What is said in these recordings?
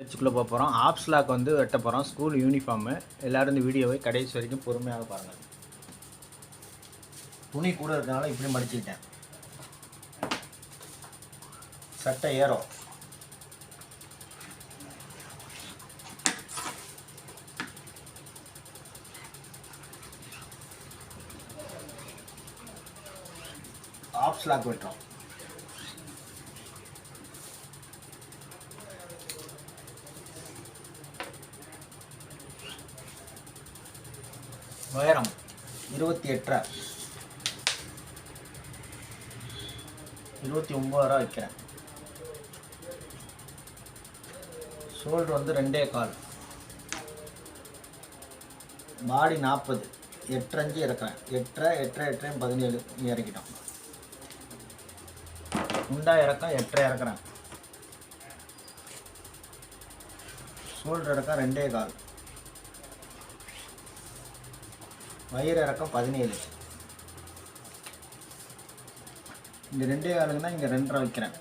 சர்ச்சுக்குள்ளே போக போகிறோம் app lock வந்து வெட்ட போகிறோம் ஸ்கூல் யூனிஃபார்மு எல்லோரும் இந்த வீடியோவை கடைசி வரைக்கும் பொறுமையாக பாருங்கள். துணி கூட இருக்கனால இப்படி மடிச்சுக்கிட்டேன். சட்டை ஏறும். ஆப் லாக் வெட்டுறோம் உயரம் இருபத்தி எட்டரை. இருபத்தி ஒம்பது ரூபா வைக்கிறேன். ஷோல்டர் வந்து ரெண்டே கால். பாடி நாற்பது. எட்டஞ்சு இறக்குறேன். எட்டரை எட்டரை எட்டரை பதினேழு இறக்கிட்டோம். உண்டா இறக்கம் எட்டரை இறக்குறேன். ஷோல்டர் இறக்கம் ரெண்டே கால். வயிறு இறக்கம் பதினேழு. இங்கே ரெண்டே ஆளுங்கன்னா இங்கே ரெண்டரை வைக்கிறேன்.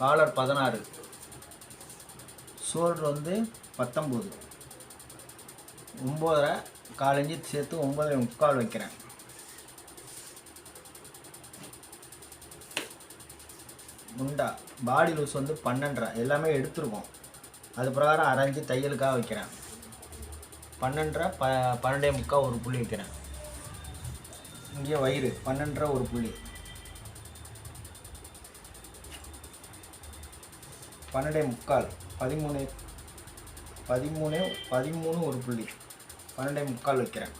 காலர் பதினாறு. ஷோல்டர் வந்து பத்தொம்போது. ஒம்போதரை காலஞ்சி சேர்த்து ஒம்பதரை முக்கால் வைக்கிறேன். முண்டா பாடி லூஸ் வந்து பன்னெண்டரை. எல்லாமே எடுத்துருக்கோம். அது பிரகாரம் அரைஞ்சி தையலுக்காக வைக்கிறேன். பன்னெண்டரை ப பன்னெண்டே முக்கால் ஒரு புள்ளி வைக்கிறேன். இங்கே வயிறு பன்னெண்டரை ஒரு புள்ளி. பன்னெண்டே முக்கால் பதிமூணு பதிமூணு பதிமூணு ஒரு புள்ளி. பன்னெண்டே முக்கால் வைக்கிறேன்.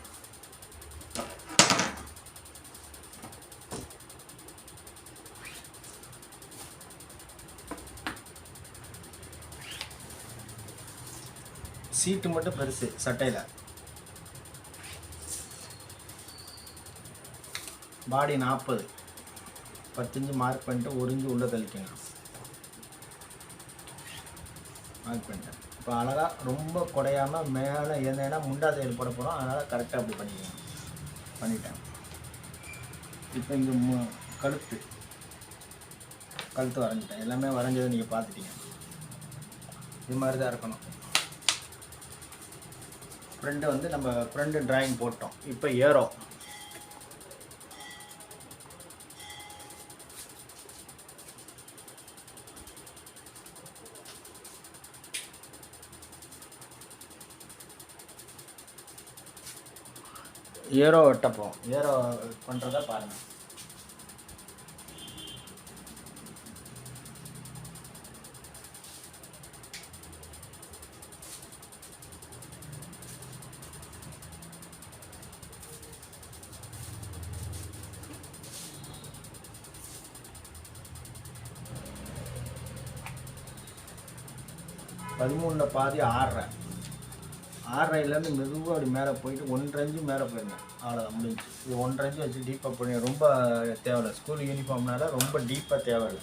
சீட்டு மட்டும் பெருசு சட்டையில். பாடி நாற்பது பத்தஞ்சு மார்க் பண்ணிட்டு ஒரிஞ்சு உள்ளே கழிக்கங்க மார்க் பண்ணிட்டேன். இப்போ அழகாக ரொம்ப குறையாமல் மேலே ஏன்னா முண்டா தையல் போட போகிறோம் அதனால் கரெக்டாக அப்படி பண்ணிக்கணும் பண்ணிட்டேன். இப்போ இங்கே மு கழுத்து. கழுத்து வரைஞ்சிட்டேன். எல்லாமே வரைஞ்சதை நீங்கள் பார்த்துட்டீங்க. இது மாதிரி தான் இருக்கணும். ஃப்ரெண்டு வந்து நம்ம ஃப்ரெண்டு ட்ராயிங் போட்டோம். இப்போ ஏரோ ஏரோ வெட்டப்போம் ஏரோ பண்ணுறத பாருங்கள் பதிமூணில் பாதி ஆறரை ஆறரைலேருந்து மெதுவாக அப்படி மேலே போயிட்டு ஒன்றரை மேலே போயிருந்தேன். அவ்வளோதான் முடிஞ்சு இது ஒன்றரை வச்சு டீப்பாக பண்ணி ரொம்ப தேவையில்லை. ஸ்கூல் யூனிஃபார்ம்னால ரொம்ப டீப்பாக தேவையில்லை.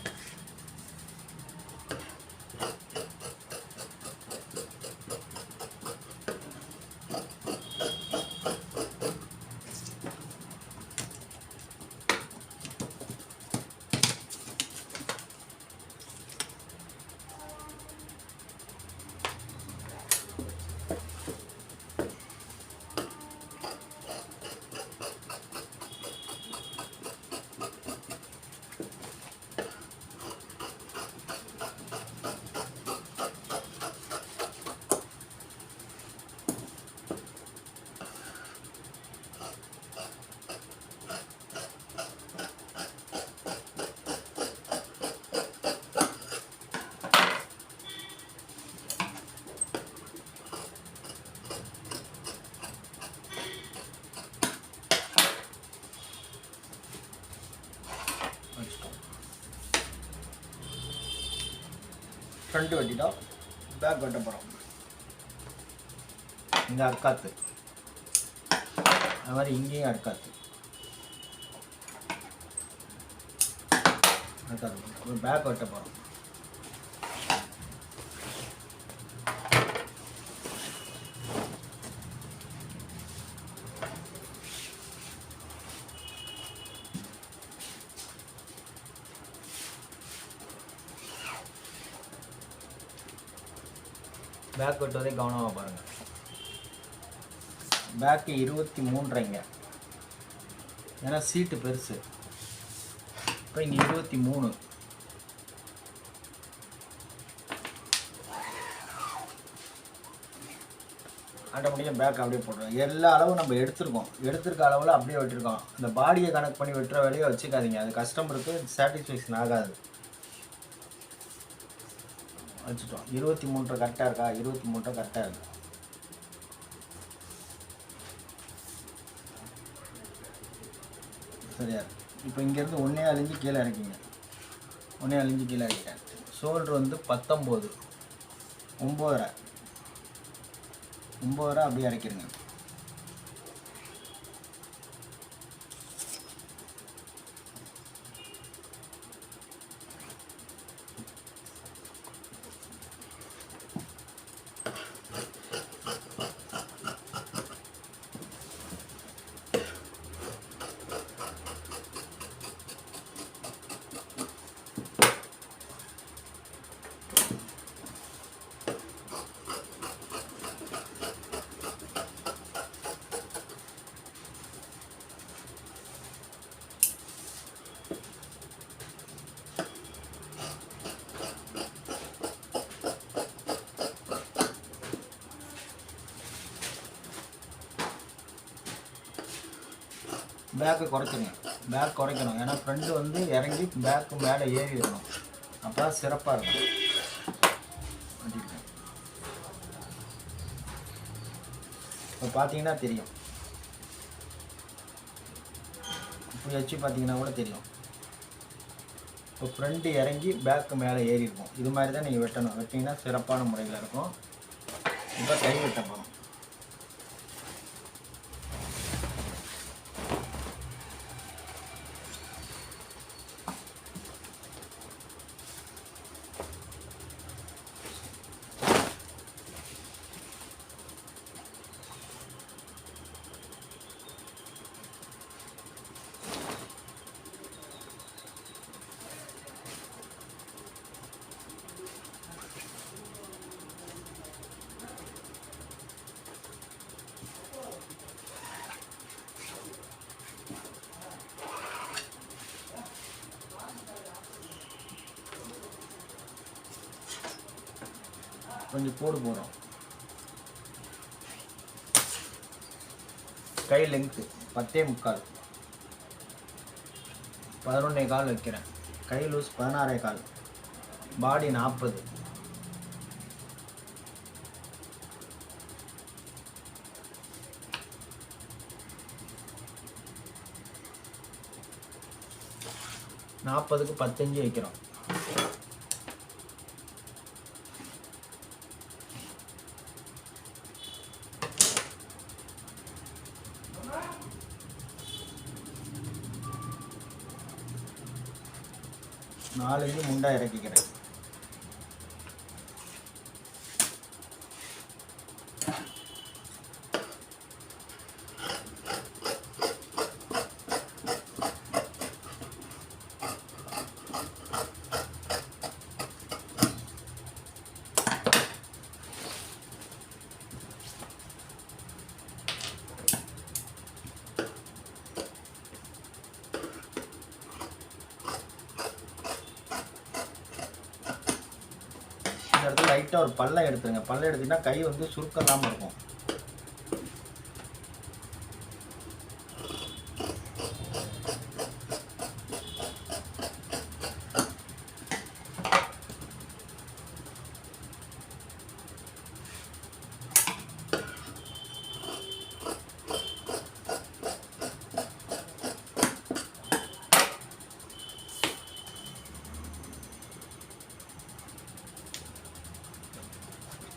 ஃப்ரண்ட் வெட்டிட்டோம். பேக் வெட்ட போகிறோம் இங்கே அக்காத்து அது மாதிரி இங்கேயும் அடுக்காத்து அர்க்காத்து பேக் வெட்ட போகிறோம் பேக் வெட்டுவதை கவனமாக பாருங்கள் பேக்கு இருபத்தி மூன்றைங்க. ஏன்னா சீட்டு பெருசு. இப்போ இங்கே இருபத்தி மூணு. ஆட்டோமேட்டிக்காக பேக் அப்படியே போட்டுருவோம் எல்லா அளவும் நம்ம எடுத்திருக்கோம். எடுத்திருக்க அளவில் அப்படியே வெட்டிருக்கோம். இந்த பாடியை கனெக்ட் பண்ணி வெட்டுற வேலையை வச்சுக்காதீங்க. அது கஸ்டமருக்கு சாட்டிஸ்ஃபேக்ஷன் ஆகாது. வச்சுட்டோம். இருபத்தி மூன்று கரெக்டாக இருக்கா? இருபத்தி மூன்று கரெக்டாக இருக்கு? சரியா இப்போ இங்கேருந்து ஒன்றே அழிஞ்சு கீழே இறக்கிங்க. ஒன்றே அழிஞ்சு கீழே இறக்கிட்டேன். ஷோல்டர் வந்து பத்தொம்போது. ஒம்போதரை. ஒம்போதரை அப்படியே இறக்கிடுங்க பேக்கை குறைச்சிருங்க பேக் குறைக்கணும். ஏன்னா ஃப்ரெண்டு வந்து இறங்கி பேக்கு மேலே ஏறி வரணும். அப்போ தான் சிறப்பாக இருக்கும். இப்போ பார்த்தீங்கன்னா தெரியும். இப்படி வச்சு பார்த்தீங்கன்னா கூட தெரியும். இப்போ ஃப்ரண்ட்டு இறங்கி பேக்கு மேலே ஏறி இருக்கும். இது மாதிரி தான் நீங்கள் வெட்டணும். வெட்டிங்கன்னா சிறப்பான முறையில் இருக்கும். இப்போ கை வெட்ட போகணும் கொஞ்சம் போட போகிறோம் கை லெங்க்த்து பத்தே முக்கால். பதினொன்னே கால் வைக்கிறேன். கை லூஸ் பதினாறே கால். பாடி நாற்பது நாற்பதுக்கு பத்தஞ்சு வைக்கிறோம். நாலஞ்சு முண்டா இறக்கிக்கிறேன் இந்த இடத்துல லைட்டாக ஒரு பல்ல எடுத்துருங்க. பல்ல எடுத்தீங்கன்னா கை வந்து சுருக்கம் இல்லாமல் இருக்கும்.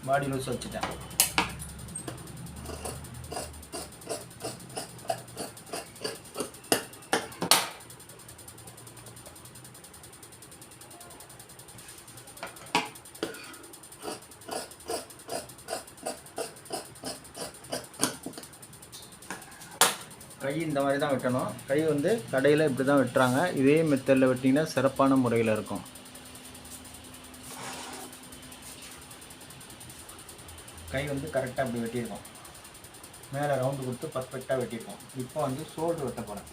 பாடி லூஸ் வச்சுட்டேன். கை இந்த மாதிரி தான் வெட்டணும். கை வந்து கடையில் இப்படி தான் வெட்டுறாங்க. இதே மெத்தடில் வெட்டிங்கன்னா சிறப்பான முறையில் இருக்கும். கை கரெக்டாக அப்படி வெட்டியிருக்கோம். மேலே ரவுண்டு கொடுத்து பர்ஃபெக்டாக வெட்டியிருக்கோம். இப்போ வந்து ஷோல்டர் வெட்ட போகிறேன்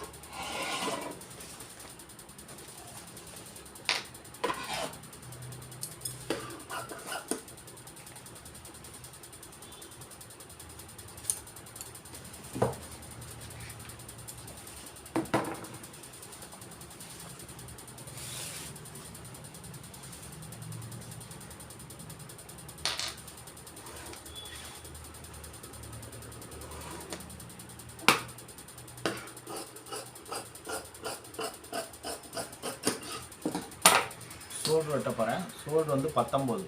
ஷோல்டர் போகிறேன் ஷோல்டர் வந்து பத்தொம்போது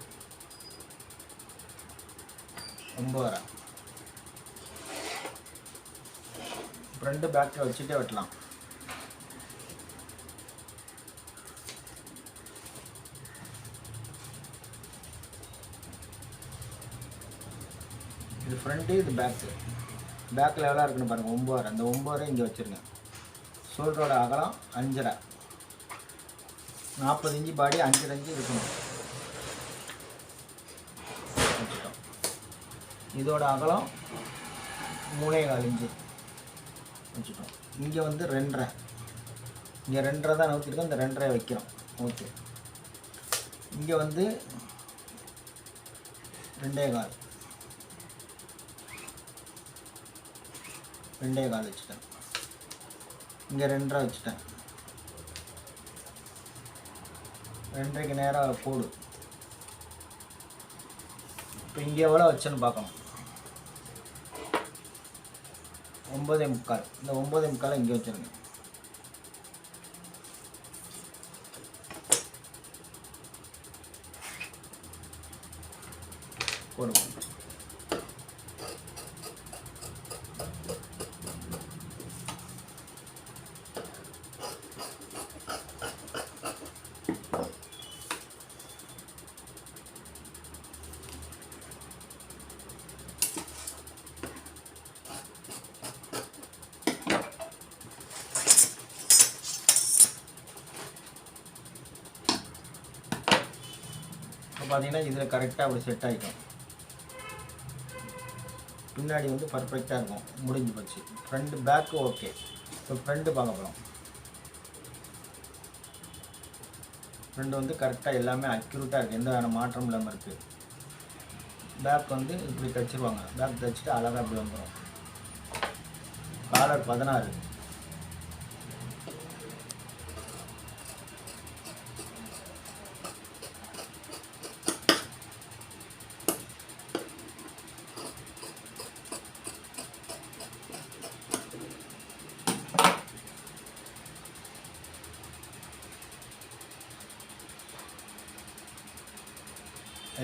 ஒம்பது ரெண்டு பேக்கில் வச்சுட்டே வெட்டலாம். இது ஃப்ரண்ட்டு இது பேக்கு பேக்கில் எவ்வளோ இருக்குன்னு பாருங்கள் ஒம்பது அந்த ஒம்பது இங்கே வச்சுருங்க. ஷோல்டரோட அகலம் அஞ்சரை. நாற்பது இஞ்சி பாடி அஞ்சு இன்ச்சு இருக்கணும். வச்சுட்டோம். இதோட அகலம் மூணே கால் இஞ்சி. வச்சுட்டோம். இங்கே வந்து ரெண்டரை. இங்கே ரெண்டரை தான் நவுத்திருக்கோம். இந்த ரெண்டரை வைக்கிறோம். ஓகே. இங்கே வந்து ரெண்டே கால். ரெண்டே கால் வச்சுட்டேன். இங்கே ரெண்டரை வச்சுட்டேன். ரெண்டரைக்கு நேராக போடு. இப்போ இங்கே எவ்வளோ வச்சேன்னு பார்க்கணும். ஒம்பதே முக்கால். இந்த ஒம்பதே முக்கால் இங்கே வச்சுருங்க. போடுவோம் பார்த்தீங்கன்னா இதில் கரெக்டாக அப்படி செட் ஆகிக்கும் பின்னாடி வந்து பர்ஃபெக்டாக இருக்கும். முடிஞ்சு போச்சு. ஃப்ரண்ட்டு பேக்கு ஓகே இப்போ ஃப்ரண்ட்டு பார்க்க போகிறோம் ஃப்ரண்ட் வந்து கரெக்டாக எல்லாமே அக்யூரேட்டாக இருக்குது எந்த வேறு மாற்றம் இல்லாமல் இருக்குது பேக் வந்து இப்படி தைச்சிருவாங்க. பேக் தைச்சிட்டு அழகாக அப்படி வந்துடும் காலர் பதினாறு.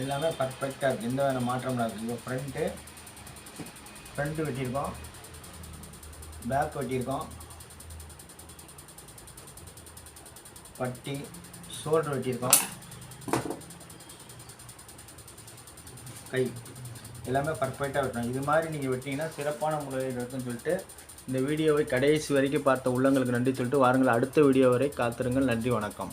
எல்லாமே பர்ஃபெக்டாக இருக்குது எந்த வேறு மாற்றம் இல்லாது இப்போ ஃப்ரண்ட்டு ஃப்ரண்ட்டு வெட்டியிருக்கோம். பேக் வெட்டியிருக்கோம். பட்டி ஷோல்டர் வெட்டியிருக்கோம். கை எல்லாமே பர்ஃபெக்டாக வெட்டணும் இது மாதிரி நீங்கள் வெட்டிங்கன்னா சிறப்பான முறையில் இருக்குன்னு சொல்லிட்டு இந்த வீடியோவை கடைசி வரைக்கும் பார்த்த உள்ளங்களுக்கு நன்றி சொல்லிட்டு வாருங்கள். அடுத்த வீடியோ வரை காத்திருங்கள். நன்றி வணக்கம்.